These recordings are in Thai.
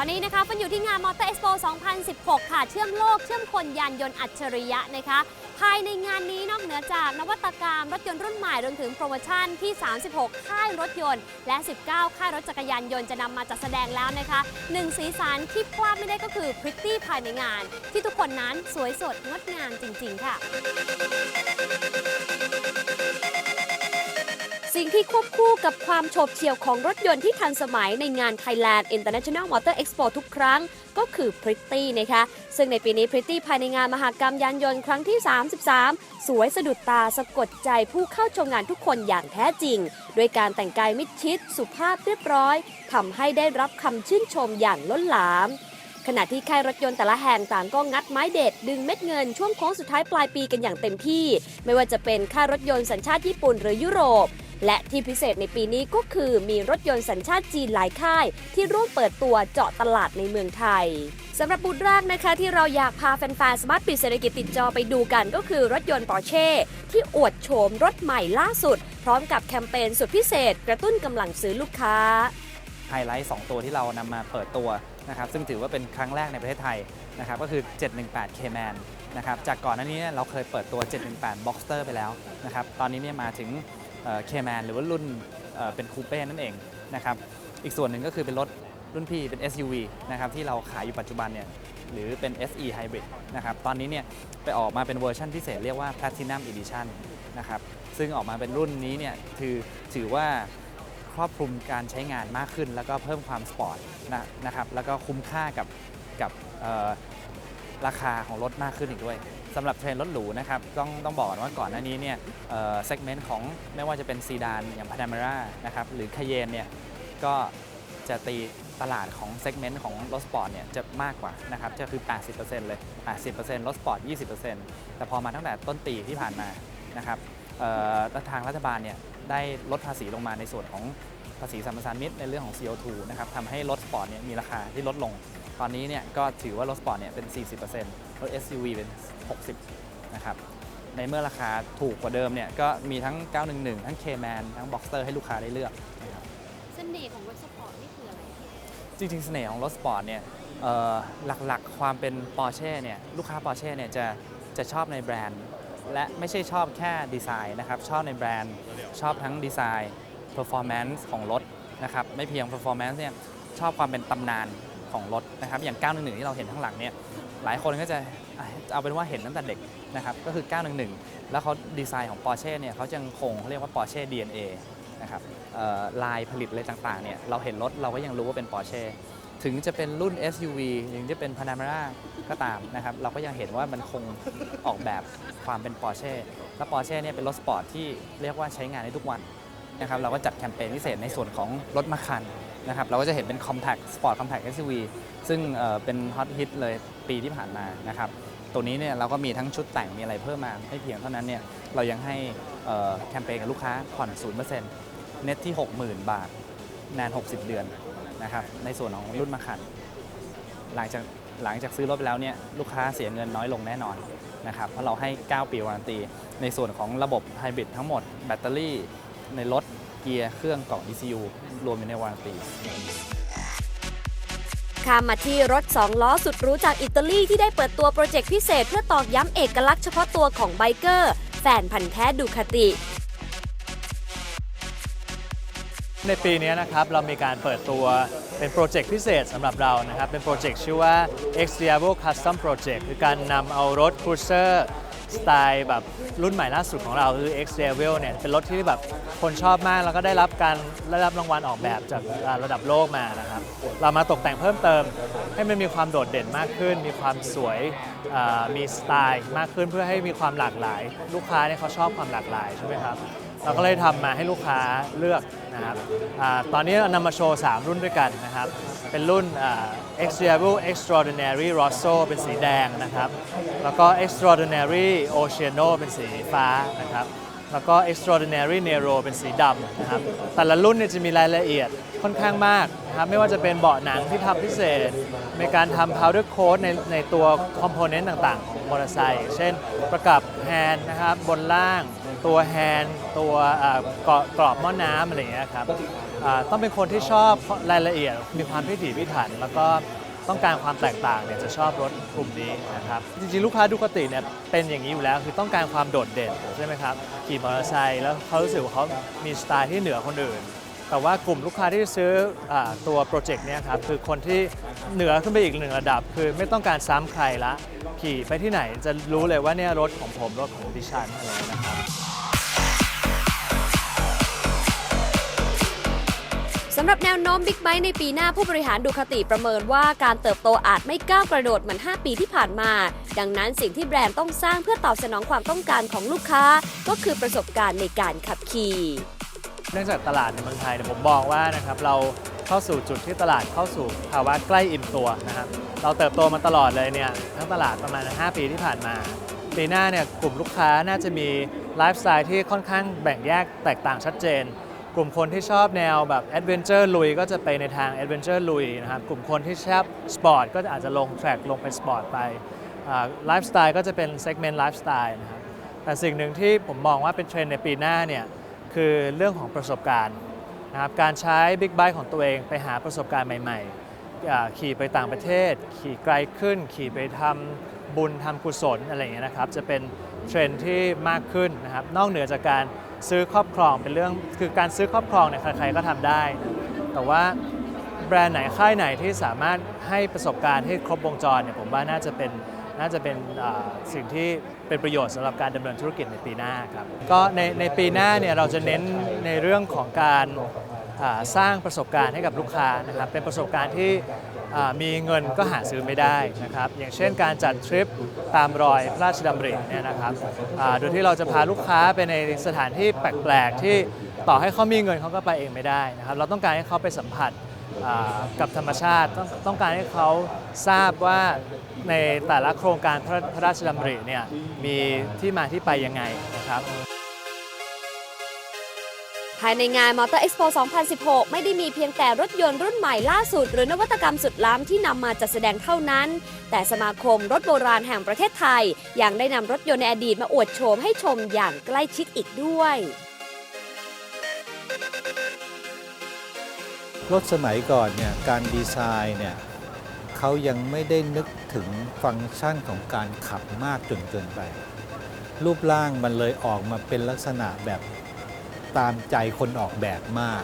ตอนนี้นะคะฟันอยู่ที่งานมอเตอร์เอ็กซ์โป2016 ค่ะ เชื่อมโลก เชื่อมคนยานยนต์อัจฉริยะนะคะ ภายในงานนี้นอกเหนือจากนวัตกรรมรถยนต์รุ่นใหม่รวมถึงโปรโมชั่นที่ 36 ค่ายรถยนต์ และ 19 ค่ายรถจักรยานยนต์จะนำมาจัดแสดงแล้วนะคะหนึ่งสีสันที่พลาดไม่ได้ก็คือพริตตี้ภายในงาน ที่ทุกคนนั้นสวยสดงดงามจริง ๆ ค่ะ สิ่งที่ควบคู่กับความโฉบเฉี่ยวของรถยนต์ที่ทันสมัยในงาน Thailand International Motor Expo ทุกครั้งก็คือ Pretty นะคะ ซึ่งในปีนี้ Pretty ภายในงานมหากรรมยานยนต์ครั้งที่ 33 สวยสะดุดตาสะกดใจผู้เข้าชมงานทุกคนอย่างแท้จริงด้วยการแต่งกายมิดชิด สุภาพเรียบร้อยทำให้ได้รับคำชื่นชมอย่างล้นหลามขณะที่ค่ายรถยนต์แต่ละแห่งต่างก็งัดไม้เด็ด ดึงเม็ดเงินช่วงโค้งสุดท้ายปลายปีกันอย่างเต็มที่ ไม่ว่าจะเป็นค่ายรถยนต์สัญชาติญี่ปุ่นหรือยุโรป และที่พิเศษในปีนี้ก็คือมีรถยนต์สัญชาติจีนหลายค่าย ที่ร่วมเปิดตัวเจาะตลาดในเมืองไทยสำหรับบูธแรกนะคะที่เราอยากพาแฟนๆสมาร์ทปิดเศรษฐกิจติดจอไปดูกันก็คือรถยนต์ปอร์เช่ที่อวดโฉมรถใหม่ล่าสุด พร้อมกับแคมเปญสุดพิเศษ กระตุ้นกำลังซื้อลูกค้าไฮไลท์ 2 ตัวที่เรานำมาเปิดตัวนะครับซึ่งถือว่าเป็นครั้งแรกในประเทศไทยนะครับก็คือ 718 K-Man นะครับจากก่อนหน้านี้เนี่ยเราเคยเปิดตัว 718 Boxster ไปแล้วนะครับตอนนี้เนี่ยมาถึง เอ่อ K-Man หรือว่ารุ่นเเป็นคูเป้นั่นเองนะครับอีกส่วนหนึ่งก็คือเป็นรถรุ่นพี่เป็น SUV นะครับที่เราขายอยู่ปัจจุบันเนี่ยหรือเป็น SE Hybrid นะครับตอนนี้เนี่ยไปออกมาเป็นเวอร์ชันพิเศษเรียกว่า Platinum Edition นะครับซึ่งออกมาเป็นรุ่นนี้เนี่ยคือถือว่าครอบคลุมการใช้งานมากขึ้น แล้วก็เพิ่มความสปอร์ตนะนะครับแล้วก็คุ้มค่ากับกับราคาของรถมากขึ้นอีกด้วย สำหรับเทรนด์รถหรูนะครับต้องต้องบอกว่าก่อนหน้านี้เนี่ยเซกเมนต์ของไม่ว่าจะเป็นซีดานอย่างพานา m ารานะครับหรือคาเยนเนี่ยก็จะตีตลาดของเซกเมนต์ของรถสปอร์ตเนี่ยจะมากกว่านะครับจะคือ 80%เลย 80%รถสปอร์ต 20%แต่พอมาตั้งแต่ต้นปีที่ผ่านมานะครับทางรัฐบาลเนี่ยได้ลดภาษีลงมาในส่วนของภาษีสัมปทามิตในเรื่องของ CO2 นะครับทำให้รถสปอร์ตเนี่ยมีราคาที่ลดลง ตอนนี้เนี่ยก็ถือว่ารถสปอร์ตเนี่ยเป็น 40%รถ SUV เป็น 60 นะครับ ในเมื่อราคาถูกกว่าเดิมเนี่ยก็มีทั้ง 911 ทั้ง K-Man ทั้ง Boxster ให้ลูกค้าได้เลือกนะครับเสน่ห์ของรถสปอร์ตนี่คืออะไรจริงๆ เสน่ห์ของรถสปอร์ตเนี่ยเอ่อหลักๆ ความเป็น Porsche เนี่ยลูกค้า Porsche เนี่ยจะจะชอบในแบรนด์ และไม่ใช่ชอบแค่ดีไซน์นะครับ ชอบในแบรนด์ ชอบทั้งดีไซน์ performance ของรถนะครับ ไม่เพียง performance เนี่ยชอบความเป็นตำนาน ของรถนะครับอย่าง 911 ที่เราเห็นข้างหลังเนี่ยหลายคนก็จะเอาเป็นว่าเห็นตั้งแต่เด็กนะครับก็คือ 911 แล้วเขาดีไซน์ของ Porsche เนี่ยเขายังคงเขาเรียกว่า Porsche DNA นะครับลายผลิตอะไรต่างๆเนี่ยเราเห็นรถเราก็ยังรู้ว่าเป็น Porsche ถึงจะเป็นรุ่น SUV ถึงจะเป็น Panamera ก็ตามนะครับเราก็ยังเห็นว่ามันคงออกแบบความเป็น Porsche และ Porsche เนี่ยเป็นรถสปอร์ตที่เรียกว่าใช้งานได้ทุกวันนะครับเราก็จัดแคมเปญพิเศษในส่วนของรถมาคัน นะครับเราก็จะเห็นเป็น Compact Sport Compact SUV ซึ่งเป็นฮอตฮิตเลยปีที่ผ่านมานะครับตัวนี้เนี่ยเราก็มีทั้งชุดแต่งมีอะไรเพิ่มมาไม่เพียงเท่านั้นเนี่ยเรายังให้แคมเปญกับลูกค้าผ่อน0%เน็ตที่ 60,000 บาทนาน 60 เดือนนะครับในส่วนของรุ่นมาคัน หลังจากหลังจากซื้อรถไปแล้วเนี่ยลูกค้าเสียเงินน้อยลงแน่นอนนะครับเพราะเราให้ 9 ปีวารันตี ในส่วนของระบบไฮบริดทั้งหมดแบตเตอรี่ในรถ กียร์ เครื่องกล่อง ECU รวมอยู่ในวารันตีข้ามมาที่รถ 2 ล้อสุดรู้จากอิตาลีที่ได้เปิดตัวโปรเจกต์พิเศษ เพื่อตอกย้ำเอกลักษณ์เฉพาะตัวของไบเกอร์ แฟนพันธ์แท้ดูคาติ ในปีนี้นะครับเรามีการเปิดตัวเป็นโปรเจกต์พิเศษสำหรับเรานะครับ เป็นโปรเจกต์ชื่อว่า X Diabo Custom Project คือการนำเอารถ Cruiser สไตล์แบบรุ่นใหม่ล่าสุดของเราคือ X d i a b l เนี่ยเป็นรถที่แบบคนชอบมากแล้วก็ได้รับการได้รับรางวัลออกแบบจากระดับโลกมานะครับ เรามาตกแต่งเพิ่มเติม ให้มันมีความโดดเด่นมากขึ้น มีความสวยมีสไตล์มากขึ้นเพื่อให้มีความหลากหลาย ลูกค้าเนี่ยเขาชอบความหลากหลายใช่ไหมครับเราก็เลยทำมาให้ลูกค้าเลือก นะครับอตอนนี้นำมาโชว์ 3 รุ่นด้วยกันนะครับ เป็นรุ่นอ่า X d i a b l Extraordinary Rosso เป็นสีแดงนะครับ แล้วก็ Extraordinary Oceano เป็นสีฟ้านะครับ แล้วก็ Extraordinary Nero เป็นสีดำนะครับ แต่ละรุ่นเนี่ยจะมีรายละเอียดค่อนข้างมากนะครับ ไม่ว่าจะเป็นเบาะหนังที่ทำพิเศษ ในการทำ powder coat ในในตัวคอมโพเนนต์ต่างๆ ของมอเตอร์ไซค์ เช่น ประกับแฮนด์นะครับ บนล่าง ตัวแฮนด์ตัวกรอบกรอบหม้อน้ำอะไรเงี้ยครับต้องเป็นคนที่ชอบรายละเอียด มีความพิถีพิถัน แล้วก็ต้องการความแตกต่างเนี่ยจะชอบรถกลุ่มนี้นะครับจริงๆลูกค้าดูกติเนี่ยเป็นอย่างนี้อยู่แล้วคือต้องการความโดดเด่นใช่ไหมครับขี่มอเตอร์ไซค์แล้วเขารู้สึกว่าเขามีสไตล์ที่เหนือคนอื่น แต่ว่ากลุ่มลูกค้าที่ซื้ออตัวโปรเจกต์เนี่ยครับคือคนที่เหนือขึ้นไปอีกหนึ่งระดับ คือไม่ต้องการซ้ำใครละ ขี่ไปที่ไหนจะรู้เลยว่าเนี่ยรถของผมรถของดิฉันอะไรนะครับสำหรับแนวโน้มบิ๊กไบค์ในปีหน้าผู้บริหารดูคติประเมินว่าการเติบโตอาจไม่ก้าวกระโดดเหมือน 5 ปีที่ผ่านมา ดังนั้นสิ่งที่แบรนด์ต้องสร้างเพื่อตอบสนองความต้องการของลูกค้า ก็คือประสบการณ์ในการขับขี่ เนื่องจากตลาดในเมืองไทยเนี่ยผมมองว่านะครับเราเข้าสู่จุดที่ตลาดเข้าสู่ภาวะใกล้อิ่มตัวนะครับเราเติบโตมาตลอดเลยเนี่ยทั้งตลาดประมาณ 5 ปีที่ผ่านมาปีหน้าเนี่ยกลุ่มลูกค้าน่าจะมีไลฟ์สไตล์ที่ค่อนข้างแบ่งแยกแตกต่างชัดเจน กลุ่มคนที่ชอบแนวแบบแอดเวนเจอร์ลุยก็จะไปในทางแอดเวนเจอร์ลุยนะครับกลุ่มคนที่ชอบสปอร์ตก็อาจจะลงแทร็กลงเป็นสปอร์ตไปไลฟ์สไตล์ก็จะเป็นเซกเมนต์ไลฟ์สไตล์นะครับแต่สิ่งหนึ่งที่ผมมองว่าเป็นเทรนในปีหน้าเนี่ย คือเรื่องของประสบการณ์นะครับการใช้บิ๊กไบค์ของตัวเองไปหาประสบการณ์ใหม่ๆ ขี่ไปต่างประเทศ ขี่ไกลขึ้น ขี่ไปทำบุญทำกุศลอะไรอย่างเงี้ยนะครับจะเป็นเทรนที่มากขึ้นนะครับนอกเหนือจากการซื้อครอบครองเป็นเรื่องคือการซื้อครอบครองเนี่ยใครๆก็ทำได้ แต่ว่าแบรนด์ไหนค่ายไหนที่สามารถให้ประสบการณ์ให้ครบวงจรเนี่ยผมว่าน่าจะเป็นน่าจะเป็นสิ่งที่ เป็นประโยชน์สำหรับการดำเนินธุรกิจในปีหน้าครับก็ในในปีหน้าเนี่ยเราจะเน้นในเรื่องของการสร้างประสบการณ์ให้กับลูกค้านะครับเป็นประสบการณ์ที่มีเงินก็หาซื้อไม่ได้นะครับอย่างเช่นการจัดทริปตามรอยพระราชดำริเนี่ยนะครับโดยที่เราจะพาลูกค้าไปในสถานที่แปลก ๆ ที่ต่อให้เขามีเงินเขาก็ไปเองไม่ได้นะครับเราต้องการให้เขาไปสัมผัส กับธรรมชาติต้องต้องการให้เขาทราบว่าในแต่ละโครงการพระพระราชดำริเนี่ยมีที่มาที่ไปยังไงนะครับภายในงาน Motor Expo 2016 ไม่ได้มีเพียงแต่รถยนต์รุ่นใหม่ล่าสุด หรือนวัตกรรมสุดล้ำที่นำมาจัดแสดงเท่านั้น แต่สมาคมรถโบราณแห่งประเทศไทย ยังได้นำรถยนต์ในอดีตมาอวดโฉมให้ชมอย่างใกล้ชิดอีกด้วย รถสมัยก่อนเนี่ยการดีไซน์เนี่ยเขายังไม่ได้นึกถึงฟังก์ชันของการขับมากจนเกินไป รูปร่างมันเลยออกมาเป็นลักษณะแบบตามใจคนออกแบบมาก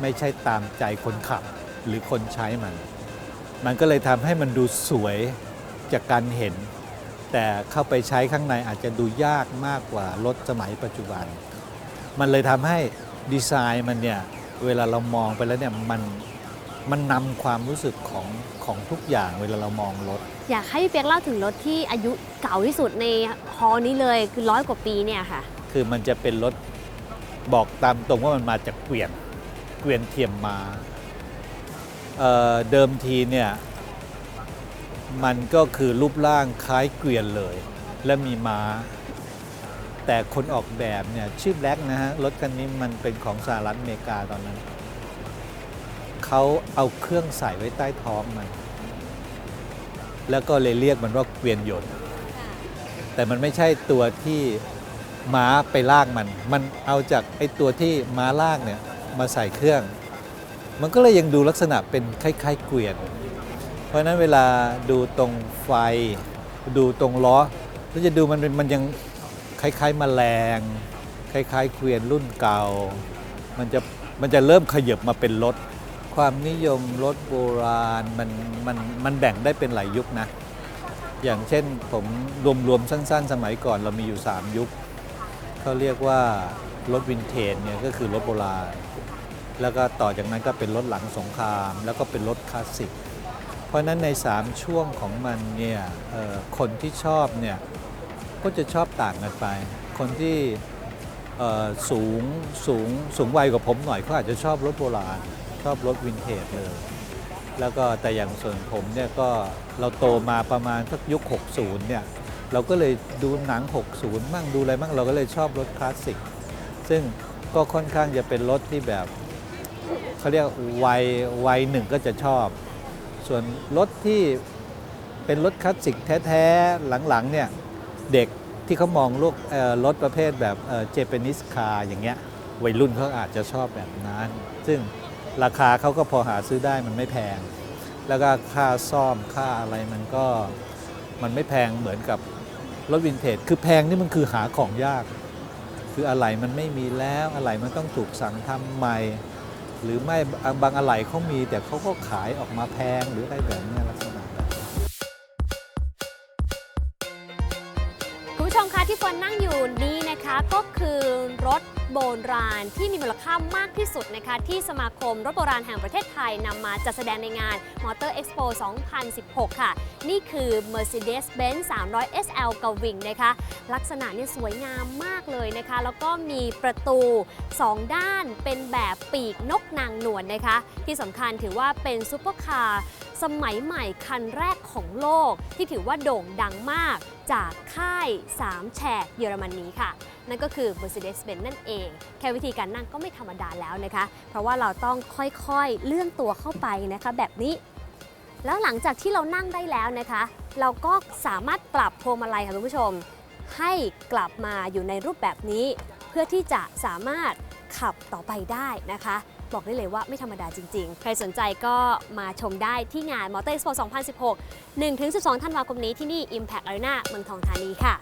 ไม่ใช่ตามใจคนขับหรือคนใช้มัน มันก็เลยทำให้มันดูสวยจากการเห็น แต่เข้าไปใช้ข้างในอาจจะดูยากมากกว่ารถสมัยปัจจุบัน มันเลยทำให้ดีไซน์มันเนี่ย เวลาเรามองไปแล้วเนี่ยมันมันนำความรู้สึกของของทุกอย่างเวลาเรามองรถ อยากให้พี่เปียกเล่าถึงรถที่อายุเก่าที่สุดในฮอลล์นี้เลยคือร้อยกว่าปีเนี่ยค่ะ คือมันจะเป็นรถบอกตามตรงว่ามันมาจากเกวียนเกวียนเทียมมาเอ่อเดิมทีเนี่ยมันก็คือรูปร่างคล้ายเกวียนเลย และมีม้า แต่คนออกแบบเนี่ยชื่อแบล็กนะฮะ รถคันนี้มันเป็นของสหรัฐอเมริกาตอนนั้น เขาเอาเครื่องใส่ไว้ใต้ท้องมัน แล้วก็เลยเรียกมันว่าเกวียนยนต์ แต่มันไม่ใช่ตัวที่ม้าไปลากมัน มันเอาจากไอ้ตัวที่ม้าลากเนี่ยมาใส่เครื่อง มันก็เลยยังดูลักษณะเป็นคล้ายๆเกวียน เพราะนั้นเวลาดูตรงไฟดูตรงล้อแล้วจะดูมันเป็นมันยัง คล้ายๆแมลง คล้ายๆเกวียนรุ่นเก่า มันจะมันจะเริ่มขยับมาเป็นรถ ความนิยมรถโบราณมันมันมันแบ่งได้เป็นหลายยุคนะ อย่างเช่นผมรวมๆสั้น ๆ สมัยก่อนเรามีอยู่ 3 ยุค เขาเรียกว่ารถวินเทจเนี่ยก็คือรถโบราณ แล้วก็ต่อจากนั้นก็เป็นรถหลังสงคราม แล้วก็เป็นรถคลาสสิก เพราะนั้นใน 3 ช่วงของมันเนี่ยคนที่ชอบเนี่ย ก็จะชอบต่างกันไป คนที่สูงสูงสูงวัยกว่าผมหน่อยเขาอาจจะชอบรถโบราณ ชอบรถวินเทจเลย แล้วก็แต่อย่างส่วนผมเนี่ยก็เราโตมาประมาณสักยุค 60 เนี่ย เราก็เลยดูหนัง 60 มั่งดูอะไรมั่งเราก็เลยชอบรถคลาสสิก ซึ่งก็ค่อนข้างจะเป็นรถที่แบบเขาเรียกวัยวัยหนึ่งก็จะชอบ ส่วนรถที่เป็นรถคลาสสิกแท้ ๆ หลัง ๆ เนี่ย เด็กที่เขามองลูกรถประเภทแบบเจแปนิสคาอย่างเงี้ยวัยรุ่นเขาอาจจะชอบแบบนั้น ซึ่งราคาเขาก็พอหาซื้อได้มันไม่แพง แล้วก็ค่าซ่อมค่าอะไรมันก็มันไม่แพงเหมือนกับรถวินเทจคือแพงนี่มันคือหาของยาก คืออะไหล่มันไม่มีแล้วอะไหล่มันต้องถูกสั่งทำใหม่ หรือไม่บางอะไหล่เขามีแต่เขาก็ขายออกมาแพงหรืออะไรแบบนี้ลักษ ก็คือรถโบราณที่มีมูลค่ามากที่สุดนะคะที่สมาคมรถโบราณแห่งประเทศไทยนำมาจัดแสดงในงาน Motor Expo 2016 ค่ะ นี่คือ Mercedes-Benz 300 SL กวิงนะคะ ลักษณะเนี่ยสวยงามมากเลยนะคะ แล้วก็มีประตู 2 ด้านเป็นแบบปีกนกนางนวลนะคะ ที่สำคัญถือว่าเป็นซุปเปอร์คาร์สมัยใหม่คันแรกของโลก ที่ถือว่าโด่งดังมากจากค่าย 3 แฉกเยอรมนีค่ะ นั่นก็คือ Mercedes-Benz นั่นเอง แค่วิธีการนั่งก็ไม่ธรรมดาแล้วนะคะ เพราะว่าเราต้องค่อยๆเลื่อนตัวเข้าไปนะคะแบบนี้ แล้วหลังจากที่เรานั่งได้แล้วนะคะ เราก็สามารถปรับพวงมาลัยค่ะคุณผู้ชม ให้กลับมาอยู่ในรูปแบบนี้ เพื่อที่จะสามารถขับต่อไปได้นะคะบอกได้เลยว่าไม่ธรรมดาจริงๆ ใครสนใจก็มาชมได้ที่งาน Motor Expo 2016 1-12 ธันวาคมนี้ที่นี่ Impact Arena เมืองทองธานีค่ะ